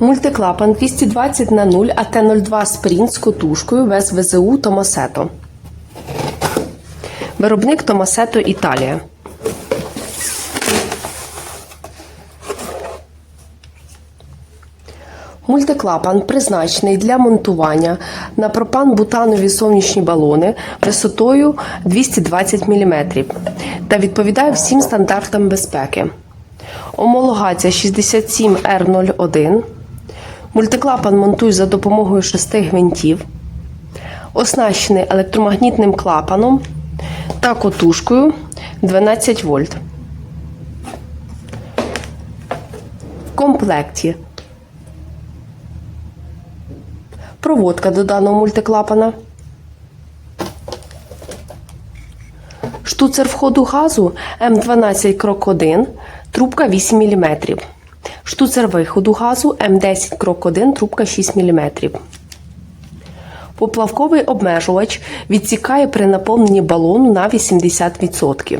Мультиклапан 220 на 0 АТ-02 Спрінт з котушкою без ВЗУ Томасето. Виробник Томасето Італія. Мультиклапан призначений для монтування на пропан-бутанові сонячні балони висотою 220 мм та відповідає всім стандартам безпеки. Омологація 67R01. Мультиклапан монтують за допомогою шести гвинтів. Оснащений електромагнітним клапаном та котушкою 12 вольт. В комплекті проводка до даного мультиклапана. Штуцер входу газу М12 крок 1, трубка 8 мм. Штуцер виходу газу М10 крок 1, трубка 6 мм. Поплавковий обмежувач відсікає при наповненні балону на 80%.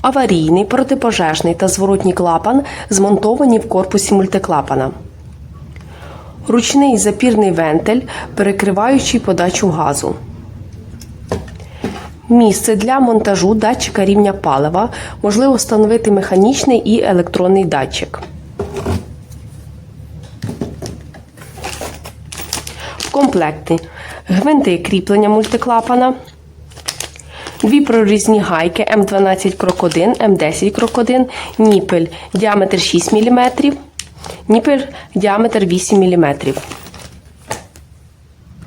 Аварійний, протипожежний та зворотній клапан змонтовані в корпусі мультиклапана. Ручний запірний вентиль, перекриваючий подачу газу. Місце для монтажу датчика рівня палива можливо встановити механічний і електронний датчик. В комплекті гвинти кріплення мультиклапана, дві прорізні гайки М12 крок 1, М10 крок 1, ніпель діаметр 6 мм, ніпель діаметр 8 мм.